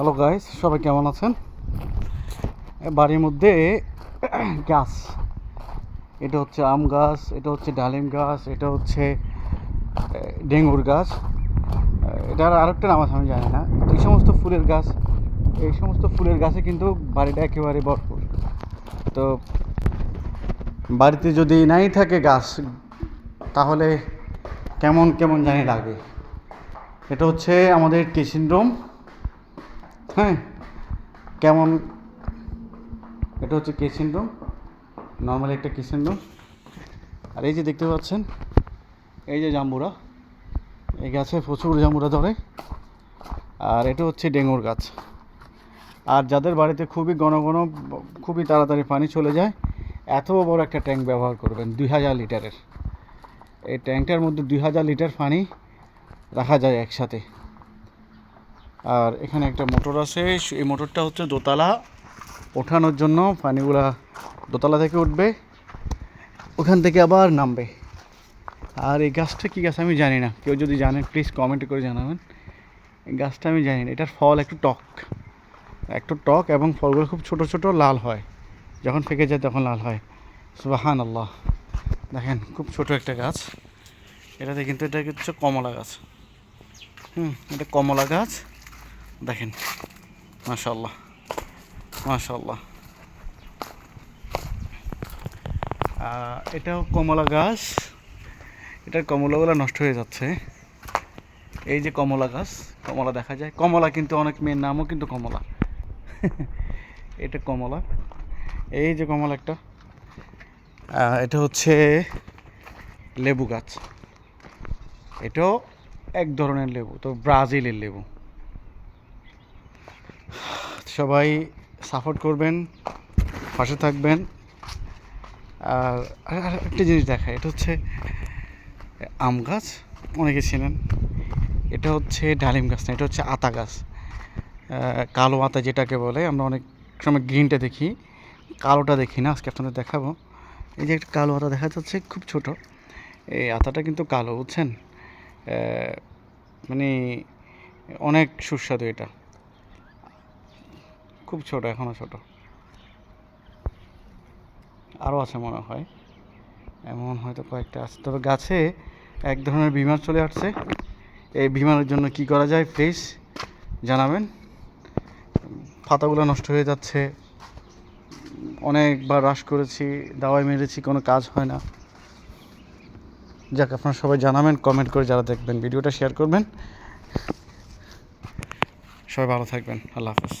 Hello guys সবাই কেমন আছেন? বাড়ির মধ্যে গাছ। এটা হচ্ছে আম গাছ, এটা হচ্ছে ডালিম গাছ, এটা হচ্ছে ডেঙ্গুর গাছ। এটার আরেকটা নাম আছে, আমি জানি না। এই সমস্ত ফুলের গাছ, এই সমস্ত ফুলের গাছে কিন্তু বাড়িটা একেবারে ভরপুর। তো বাড়িতে যদি নাই থাকে গাছ, তাহলে কেমন কেমন জানি লাগে। এটা হচ্ছে আমাদের কিচেন রুম হ্যাঁ কেমন? এটা হচ্ছে কিচেন রুম নর্মালি একটা কিচেন রুম আর এই যে দেখতে পাচ্ছেন, এই যে জাম্বুরা, এই গাছে প্রচুর জাম্বুরা ধরে। আর এটা হচ্ছে ডেঙ্গুর গাছ। আর যাদের বাড়িতে খুবই ঘন ঘন, খুবই তাড়াতাড়ি পানি চলে যায়, এত বড় একটা ট্যাঙ্ক ব্যবহার করবেন, দুই হাজার লিটারের। এই ট্যাঙ্কটার মধ্যে দুই হাজার লিটার পানি রাখা যায় একসাথে। আর এখানে একটা মোটর আছে। এই মোটরটা হচ্ছে দোতলা। ওঠানোর জন্য পানিগুলা দোতলা থেকে উঠবে, ওখান থেকে আবার নামবে। আর এই গাছটা কী গাছ আমি জানি না। কেউ যদি জানেন প্লিজ কমেন্ট করে জানাবেন। এই গাছটা আমি জানি না। এটার ফল একটু টক। একটু টক এবং ফলগুলো খুব ছোট ছোট, লাল হয়। যখন পেকে যায় তখন লাল হয়। সুবাহান আল্লাহ দেখেন, খুব ছোট একটা গাছ। এটাতে কিন্তু এটা হচ্ছে কমলা গাছ। হুম, এটা কমলা গাছ। দেখেন মাশাল্লাহ মাশাল্লাহ এটাও কমলা গাছ। এটার কমলাগুলো নষ্ট হয়ে যাচ্ছে। এই যে কমলা গাছ, কমলা দেখা যায়। কমলা কিন্তু অনেক মেয়ের নামও কিন্তু কমলা। এটা কমলা। এই যে কমলা একটা এটা হচ্ছে লেবু গাছ। এটাও এক ধরনের লেবু, তো ব্রাজিলের লেবু। সবাই সাপোর্ট করবেন, পাশে থাকবেন। আর আর- একটা জিনিস দেখায় এটা হচ্ছে আম গাছ, অনেকে ছিলেন। এটা হচ্ছে ডালিম গাছ না, এটা হচ্ছে আতা গাছ। কালো আতা যেটাকে বলে, আমরা অনেক সময় গ্রিনটা দেখি, কালোটা দেখি না, আজকে আপনাদের দেখাবো। এই যে একটা কালো আতা দেখা যাচ্ছে, খুব ছোট। এই আতাটা কিন্তু কালো, বুঝছেন? মানে অনেক সুস্বাদু এটা। খুব ছোট এখনও ছোট। আরও আছে মনে হয়। এমন হয়তো কয়েকটা আছে। তবে গাছে এক ধরনের বিমার চলে আসছে। এই বিমানের জন্য কি করা যায় প্লিজ জানাবেন। পাতাগুলো নষ্ট হয়ে যাচ্ছে। অনেকবার হ্রাস করেছি দাওয়াই মেরেছি, কোনো কাজ হয় না। যাক, আপনারা সবাই জানাবেন কমেন্ট করে যারা দেখবেন। ভিডিওটা শেয়ার করবেন। সবাই ভালো থাকবেন। আল্লাহ হাফেজ।